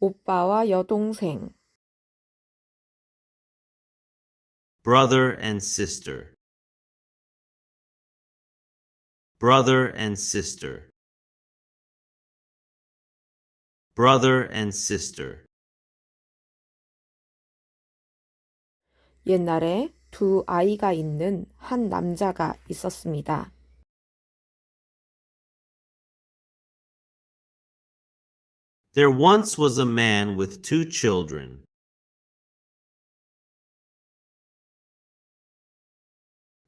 오빠와 여동생, brother and sister, brother and sister, brother and sister. 옛날에 두 아이가 있는 한 남자가 있었습니다. There once was a man with two children.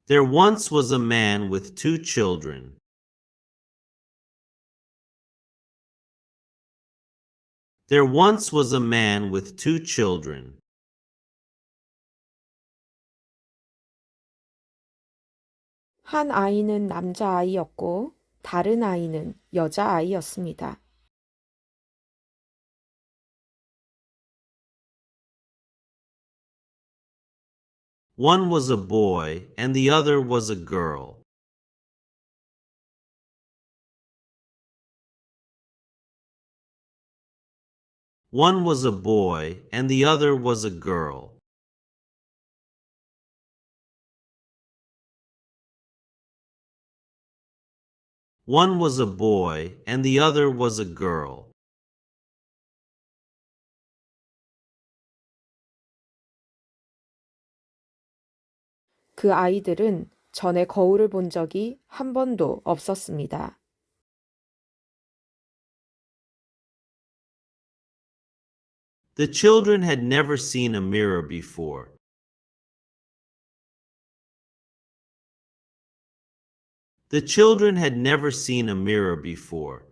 There once was a man with two children. There once was a man with two children. 한 아이는 남자아이였고 다른 아이는 여자아이였습니다. One was a boy and the other was a girl. One was a boy and the other was a girl. One was a boy and the other was a girl. 그 아이들은 전에 거울을 본 적이 한 번도 없었습니다. The children had never seen a mirror before. The children had never seen a mirror before.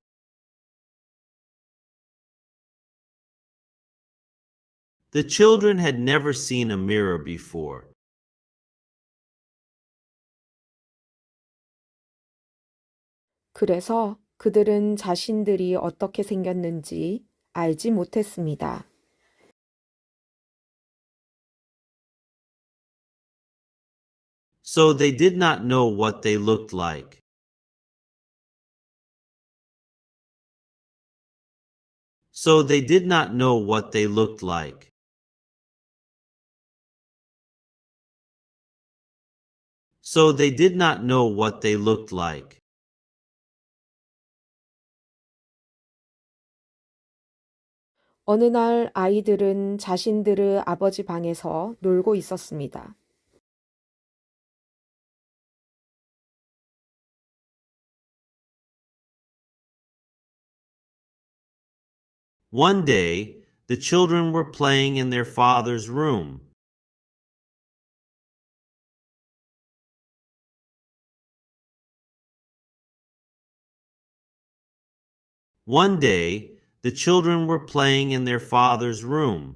The children had never seen a mirror before. 그래서 그들은 자신들이 어떻게 생겼는지 알지 못했습니다. So they did not know what they looked like. So they did not know what they looked like. So they did not know what they looked like. 어느 날 아이들은 자신들의 아버지 방에서 놀고 있었습니다. the children were playing in their father's room.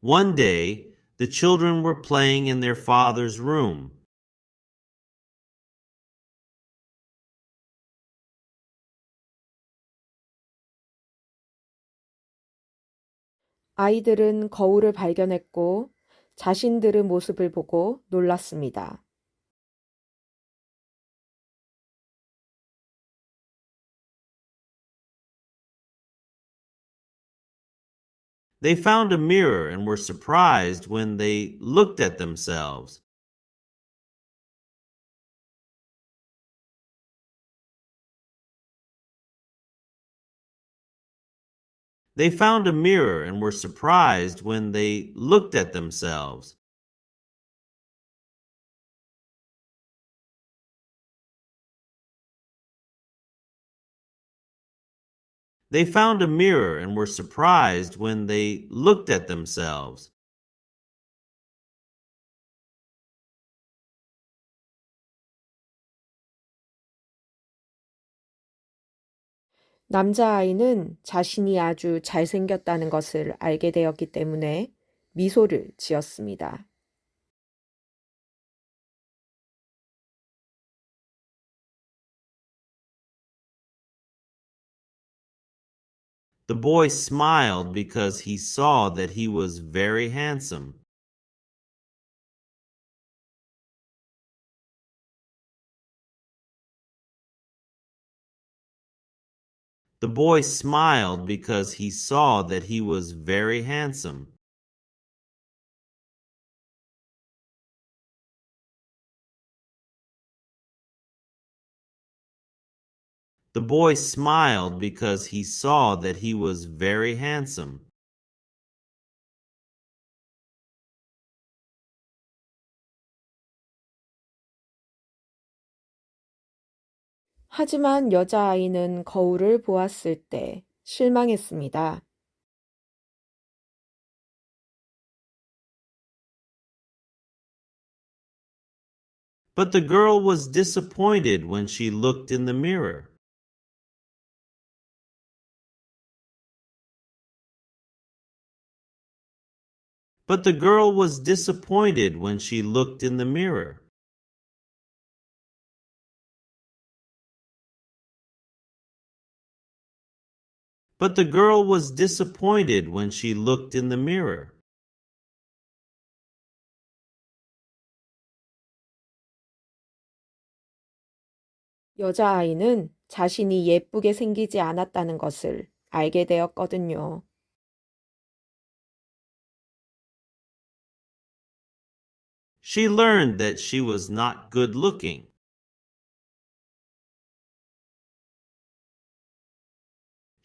One day, the children were playing in their father's room. 아이들은 거울을 발견했고 자신들의 모습을 보고 놀랐습니다. They found a mirror and were surprised when they looked at themselves. They found a mirror and were surprised when they looked at themselves. They found a mirror and were surprised when they looked at themselves. 남자아이는 자신이 아주 잘생겼다는 것을 알게 되었기 때문에 미소를 지었습니다. The boy smiled because he saw that he was very handsome. The boy smiled because he saw that he was very handsome. 하지만 여자아이는 거울을 보았을 때 실망했습니다. But the girl was disappointed when she looked in the mirror. But the girl was disappointed when she looked in the mirror. But the girl was disappointed when she looked in the mirror. 여자아이는 자신이 예쁘게 생기지 않았다는 것을 알게 되었거든요. She learned that she was not good looking.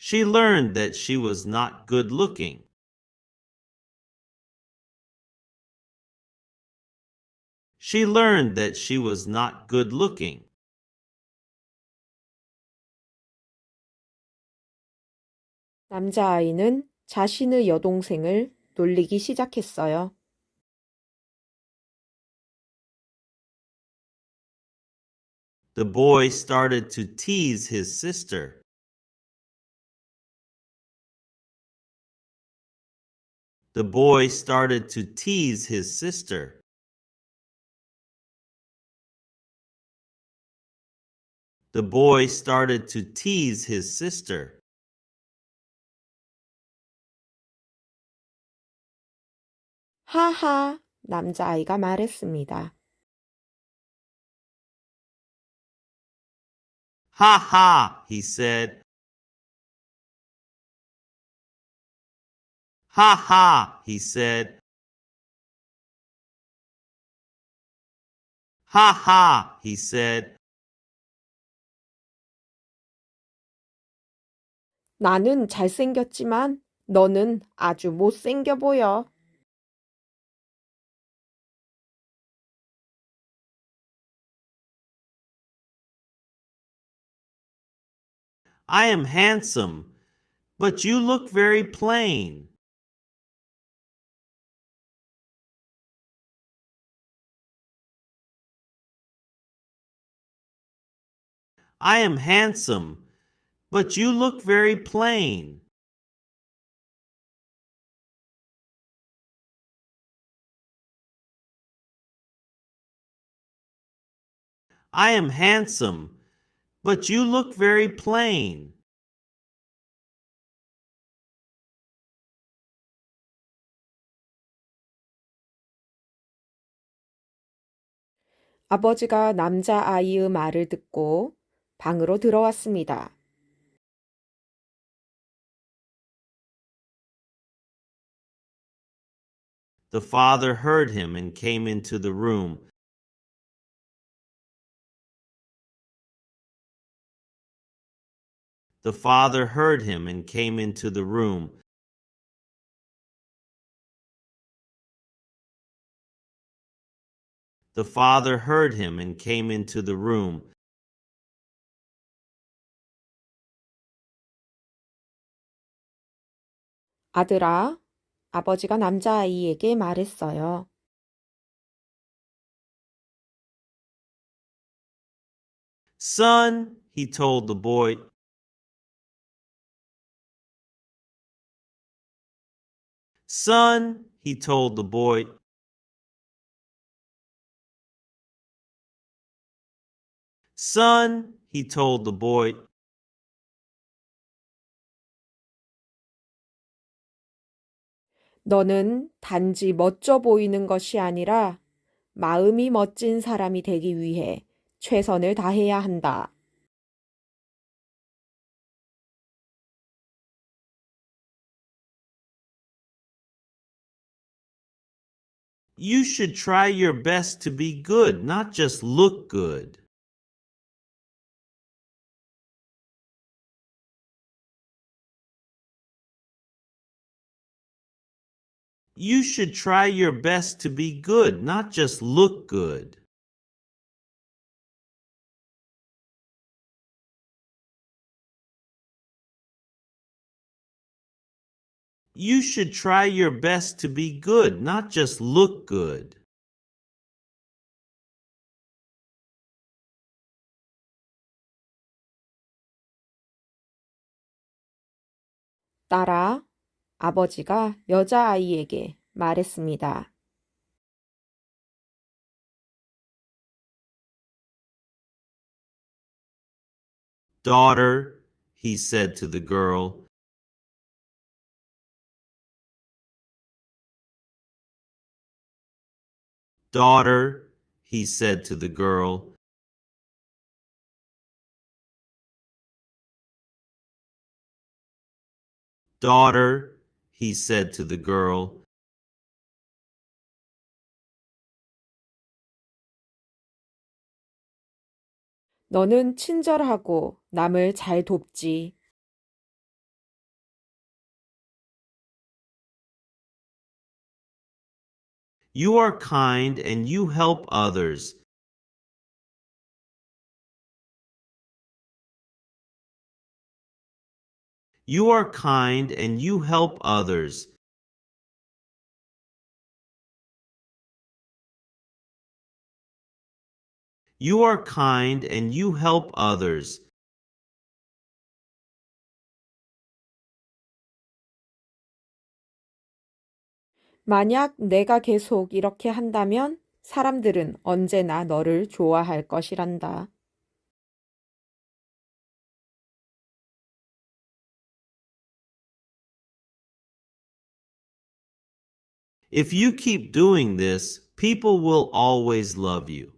She learned that she was not good looking. She learned that she was not good looking. 남자아이는 자신의 여동생을 놀리기 시작했어요. The boy started to tease his sister. The boy started to tease his sister. The boy started to tease his sister. 하하, 남자아이가 말했습니다. Ha ha, he said. Ha ha, he said. Ha ha, he said. 나는 잘생겼지만 너는 아주 못생겨 보여. I am handsome, but you look very plain. I am handsome, but you look very plain. I am handsome, but you look very plain. 아버지가 남자아이의 말을 듣고 방으로 들어왔습니다. The father heard him and came into the room. The father heard him and came into the room. The father heard him and came into the room. 아들아, 아버지가 남자아이에게 말했어요. 너는 단지 멋져 보이는 것이 아니라 마음이 멋진 사람이 되기 위해 최선을 다해야 한다. You should try your best to be good, not just look good. You should try your best to be good, not just look good. You should try your best to be good, not just look good. 딸아, 아버지가 여자아이에게 말했습니다. Daughter, he said to the girl, Daughter, he said to the girl, Daughter, he said to the girl, 너는 친절하고 남을 잘 돕지. You are kind and you help others. You are kind and you help others. You are kind and you help others. 만약 내가 계속 이렇게 한다면 사람들은 언제나 너를 좋아할 것이란다. If you keep doing this, people will always love you.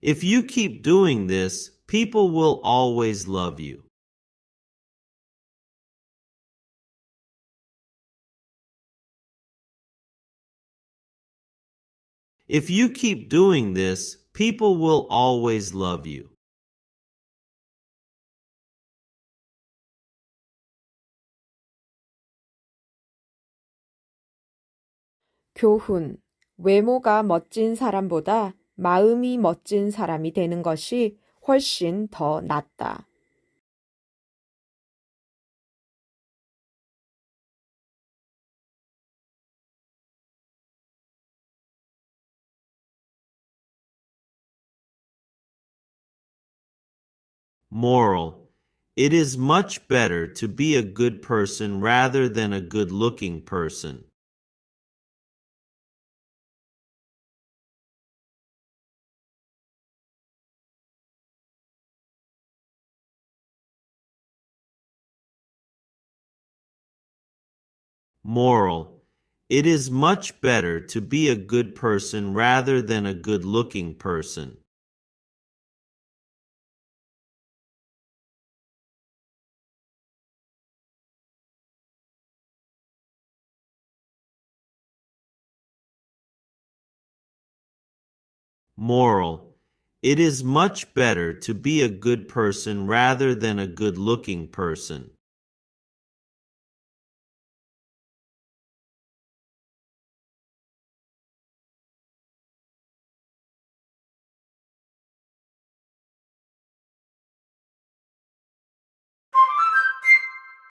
If you keep doing this, people will always love you. If you keep doing this, people will always love you. 교훈. 외모가 멋진 사람보다 마음이 멋진 사람이 되는 것이 훨씬 더 낫다. Moral. It is much better to be a good person rather than a good looking person. Moral. It is much better to be a good person rather than a good looking person. Moral. It is much better to be a good person rather than a good looking person.